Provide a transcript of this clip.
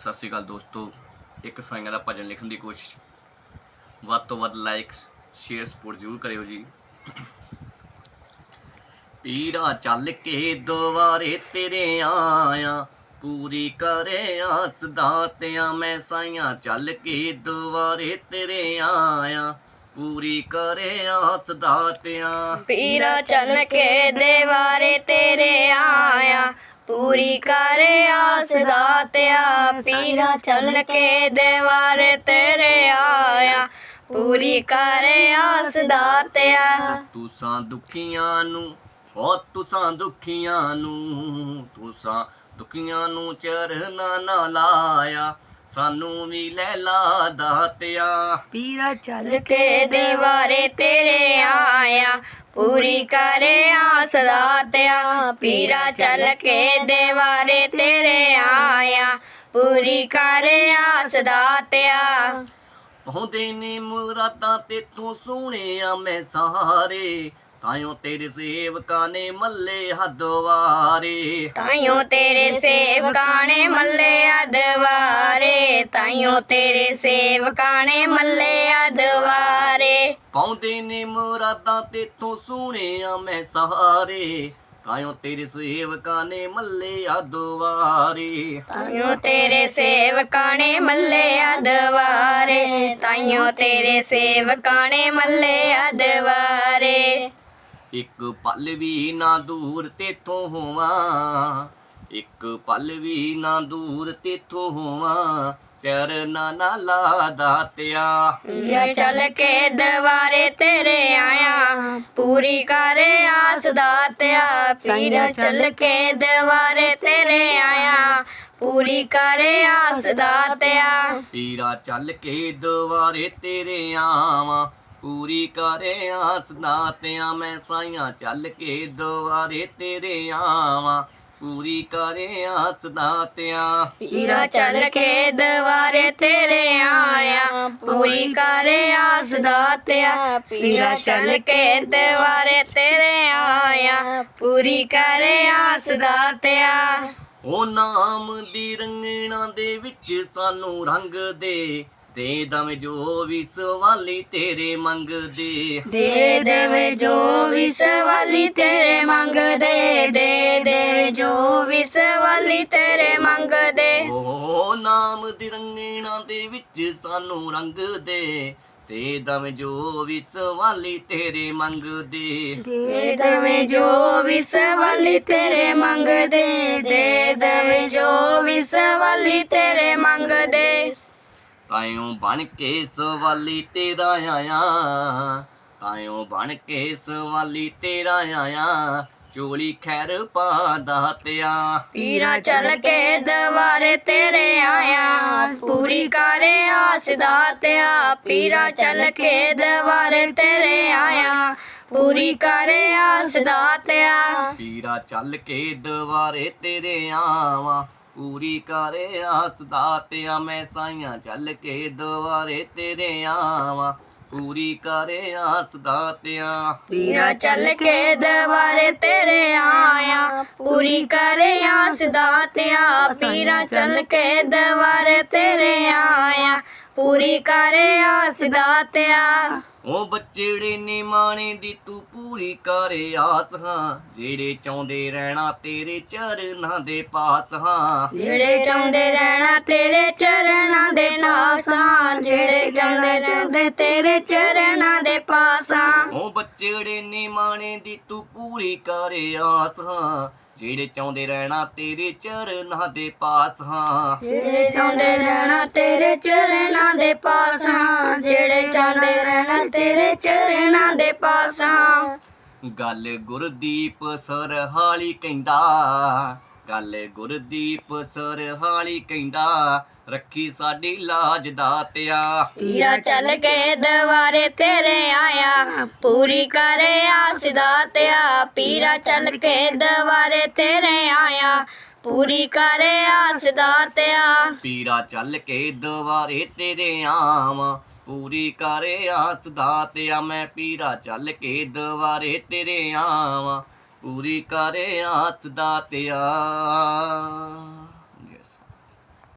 ਸਤਿ ਸ਼੍ਰੀ ਅਕਾਲ ਦੋਸਤੋ। ਇੱਕ ਸਾਈਆਂ ਦਾ ਭਜਨ ਲਿਖਣ ਦੀ ਕੋਸ਼ਿਸ਼। ਵੱਧ ਤੋਂ ਵੱਧ ਲਾਈਕ ਸ਼ੇਅਰ ਸਪੋਰਟ ਜ਼ਰੂਰ ਕਰਿਓ ਜੀ। ਪੀਰਾ ਚੱਲ ਕੇ ਦੁਆਰੇ ਤੇਰੇ ਆਇਆ, ਪੂਰੀ ਕਰੇ ਆਸ ਦਾਤਿਆਂ। ਮੈਂ ਸਾਈਆਂ ਚੱਲ ਕੇ ਦੁਆਰੇ ਤੇਰੇ ਆਇਆ, ਪੂਰੀ ਕਰੇ ਆਸ ਦਾਤਿਆਂ। ਪੀਰਾ ਚੱਲ ਕੇ ਦੇਵਾਰੇ ਤੇਰੇ ਆਇਆ ਪੂਰੀ ਕਰ ਆਸ ਦਾਤਿਆ ਪੀਰਾ ਚੱਲ ਕੇ ਦੇਵਾਰੇ ਤੇਰੇ ਆਇਆ। ਪੂਰੀ ਕਰ ਆਸ ਦਾਤਿਆ ਤੁਸਾਂ ਦੁਖੀਆਂ ਨੂੰ ਹੋ ਤੁਸਾਂ ਦੁਖੀਆਂ ਨੂੰ ਤੁਸਾਂ ਦੁਖੀਆਂ ਨੂੰ ਚਰਨਾ ਨਾ ਲਾਇਆ। ਸਾਨੂੰ ਵੀ ਲੈ ਲਾ ਦਾਤਿਆ ਪੀਰਾ ਚੱਲ ਕੇ ਦੇਵਾਰੇ ਤੇਰੇ ਆਇਆ। ਪੂਰੀ ਕਰ ਆਸ ਦਾਤਿਆ ਪੀਰਾ ਚੱਲ ਕੇ ਦੇਵਾਰੇ ਤੇਰੇ ਆਇਆ। ਪੂਰੀ ਕਰ ਆਸ ਦਾਤਿਆ ਪਹੁੰਦੇ ਨੇ ਮੁਰਾਦਾਂ ਤੇ ਤੂੰ ਸੋਹਣਿਆ ਮੈਂ ਸਾਰੇ। ਤਾਇਓ ਤੇਰੇ ਸੇਵਕਾਂ ਨੇ ਮੱਲੇ ਹਦਵਾਰੇ ਤਾਈਓ ਤੇਰੇ ਸੇਵਕਾਂ ਨੇ ਮੱਲੇ ਅਦਵਾਰੇ ਤਾਈਓ ਤੇਰੇ ਸੇਵਕਾਂ ਨੇ ਮੱਲੇ ਪਾਉਂਦੇ ਨੇ ਮੁਰਾਦਾਂ ਤੇ ਤੂੰ ਸੋਹਣਿਆ ਮੈਂ ਸਾਰੇ ਤਾਇਓ ਤੇਰੇ ਸੇਵਕਾਂ ਨੇ ਮੱਲੇ ਹਦਵਾਰੇ ਤਾਈਓ ਤੇਰੇ ਸੇਵਕਾਂ ਨੇ ਮੱਲੇ ਅਦਵਾਰੇ। ਤਾਈਓ ਤੇਰੇ ਸੇਵਕਾਂ ਨੇ ਮੱਲੇ ਅਦਵਾਰੇ। ਇੱਕ ਪਲ ਵੀ ਨਾ ਦੂਰ ਤੇਥੋਂ ਹੋਵਾਂ। ਇੱਕ ਪਲ ਵੀ ਨਾ ਦੂਰ ਤੇਥੋਂ ਹੋਵਾਂ ਚਰਨਾ ਨਾ ਲਾ ਦਾਤਿਆ ਪੀਰਾ ਚੱਲ ਕੇ ਦਵਾਰੇ ਤੇਰੇ ਆਇਆ ਪੂਰੀ ਕਰ ਆਸ ਦਾਤਿਆ ਪੀਰਾ ਚੱਲ ਕੇ ਦਵਾਰੇ ਤੇਰੇ ਆਇਆ ਪੂਰੀ ਕਰ ਆਸ ਦਾਤਿਆ ਪੀਰਾ ਚੱਲ ਕੇ ਦੁਆਰੇ ਤੇਰੇ ਆਵਾਂ ਪੂਰੀ ਕਰੇ ਆਸ ਦਾਤਿਆਂ ਮੈਂ ਸਾਈਆਂ ਚੱਲ ਕੇ ਦੁਆਰੇ ਤੇਰੇ ਆਵਾਂ। ਪੂਰੀ ਕਰੇ ਆਸ ਦਾਤਿਆਂ ਪੀਰਾ ਚੱਲ ਕੇ ਦਵਾਰੇ ਤੇਰੇ ਆਇਆ। ਪੂਰੀ ਕਰ ਆਸ ਦਾਤਿਆ ਪੀਰਾ ਚੱਲ ਕੇ ਦਵਾਰੇ ਤੇਰੇ ਆਇਆ। ਪੂਰੀ ਕਰ ਆਸ ਦਾਤਿਆ ਉਹ ਨਾਮ ਦੀ ਰੰਗਣਾ ਦੇ ਵਿੱਚ ਸਾਨੂੰ ਰੰਗ ਦੇ। ਦੇ ਦਵੇਂ ਜੋ ਵੀ ਸਵਾਲੀ ਤੇਰੇ ਮੰਗਦੇ। ਦੇ ਦੇਵੇ ਜੋ ਵੀ ਸਵਾਲੀ ਤੇਰੇ ਸਵਾਲੀ ਤੇਰੇ ਮੰਗਦੇ ਉਹ ਨਾਮ ਦੀ ਰੰਗਣਾ ਦੇ ਵਿੱਚ ਸਾਨੂੰ ਰੰਗ ਦੇ। ਤੇ ਦਵੇਂ ਜੋ ਵੀ ਸਵਾਲੀ ਤੇਰੇ ਮੰਗਦੇ ਦੇ। ਦੇਵੇ ਜੋ ਵੀ ਸਵਾਲੀ ਤੇਰੇ ਮੰਗਦੇ ਦੇ। ਦੇਵੇ ਜੋ ਵੀ ਸਵਾਲੀ ਤੇਰੇ ਮੰਗਦੇ ਤਾਇਓ ਬਣ ਕੇ ਸਵਾਲੀ ਤੇਰਾ ਆਇਆ। ਤਾਇਓ ਬਣ ਕੇ ਸਵਾਲੀ ਤੇਰਾ ਆਇਆ। ਚੋਲੀ ਖੈਰ ਪਾ ਦਾਤਿਆ ਪੀਰਾ ਚੱਲ ਕੇ ਦਵਾਰੇ ਤੇਰੇ ਆਇਆ ਪੂਰੀ ਕਰੇ ਆਸ ਦਾਤਿਆ ਪੀਰਾ ਚੱਲ ਕੇ ਦਵਾਰੇ ਤੇਰੇ ਆਇਆ ਪੂਰੀ ਕਰੇ ਆਸ ਦਾਤਿਆ ਪੀਰਾ ਚੱਲ ਕੇ ਦੁਆਰੇ ਤੇਰੇ ਆਵਾਂ ਪੂਰੀ ਕਰੇ ਆਸ ਦਾਤਿਆ ਮੈਂ ਸਾਈਆਂ ਚੱਲ ਕੇ ਦੁਆਰੇ ਤੇਰੇ ਆਵਾਂ। ਪੂਰੀ ਕਰੇ ਆਸ ਦਾਤਿਆ। ਪੀਰਾ ਚੱਲ ਕੇ ਦਵਾਰੇ ਤੇਰੇ ਆਇਆ। ਪੂਰੀ ਕਰੇ ਆਸ ਦਾਤਿਆ। ਪੀਰਾ ਚੱਲ ਕੇ ਦਵਾਰੇ ਤੇਰੇ ਆਇਆ। ਪੂਰੀ ਕਰ ਆਸ ਦਾਤਿਆ। ਉਹ ਬੱਚੜੇ ਨੇ ਮਾਣੇ ਦੀ ਤੂੰ ਪੂਰੀ ਕਰੇ ਆਸ ਹਾਂ। ਜਿਹੜੇ ਚਾਹੁੰਦੇ ਰਹਿਣਾ ਤੇਰੇ ਚਰਨਾਂ ਦੇ ਪਾਸ ਹਾਂ। ਜਿਹੜੇ ਚਾਹੁੰਦੇ ਰਹਿਣਾ ਤੇਰੇ ਚਰਨਾਂ ਦੇ ਨਾਸਾਂ ਜਿਹੜੇ ਚਾਹੁੰਦੇ ਰਹਿੰਦੇ ਤੇਰੇ ਚਰਨਾਂ ਦੇ ਪਾਸਾਂ ਉਹ ਬੱਚੜੇ ਨੇ ਮਾਣੇ ਦੀ ਤੂੰ ਪੂਰੀ ਕਰੇ ਆਸ ਹਾਂ। ਜਿਹੜੇ ਚਾਹੁੰਦੇ ਰਹਿਣਾ ਤੇਰੇ ਚਰਨਾਂ ਦੇ ਪਾਸ ਹਾਂ। ਜਿਹੜੇ ਚਾਹੁੰਦੇ ਰਹਿਣਾ ਤੇਰੇ ਚਰਨਾਂ ਦੇ ਪਾਸਾਂ ਜਿਹੜੇ ਚਾਹੁੰਦੇ ਰਹਿਣਾ ਤੇਰੇ ਚਰਨਾਂ ਦੇ ਪਾਸਾਂ। ਗੱਲ ਗੁਰਦੀਪ ਸਰਹਾਲੀ ਕਹਿੰਦਾ ਗੱਲ ਗੁਰਦੀਪ ਸਰਹਾਲੀ ਕਹਿੰਦਾ ਰੱਖੀ ਸਾਡੀ ਲਾਜ ਦਾਤਿਆ ਪੀਰਾ ਚੱਲ ਕੇ ਦਵਾਰੇ ਤੇਰੇ ਆਇਆ ਪੂਰੀ ਕਰੇ ਆਸ ਦਾਤਿਆ ਪੀਰਾ ਚੱਲ ਕੇ ਦਵਾਰੇ ਤੇਰੇ ਆਇਆ ਪੂਰੀ ਕਰੇ ਆਸ ਦਾਤਿਆ ਪੀਰਾ ਚੱਲ ਕੇ ਦੁਆਰੇ ਤੇਰੇ ਆਵਾਂ ਪੂਰੀ ਕਰੇ ਆਸ ਦਾਤਿਆ, ਮੈਂ ਪੀਰਾ ਚੱਲ ਕੇ ਦੁਆਰੇ ਤੇਰੇ ਆਵਾਂ। ਪੂਰੀ ਕਰੇ ਆਸ ਦਾਤਿਆ।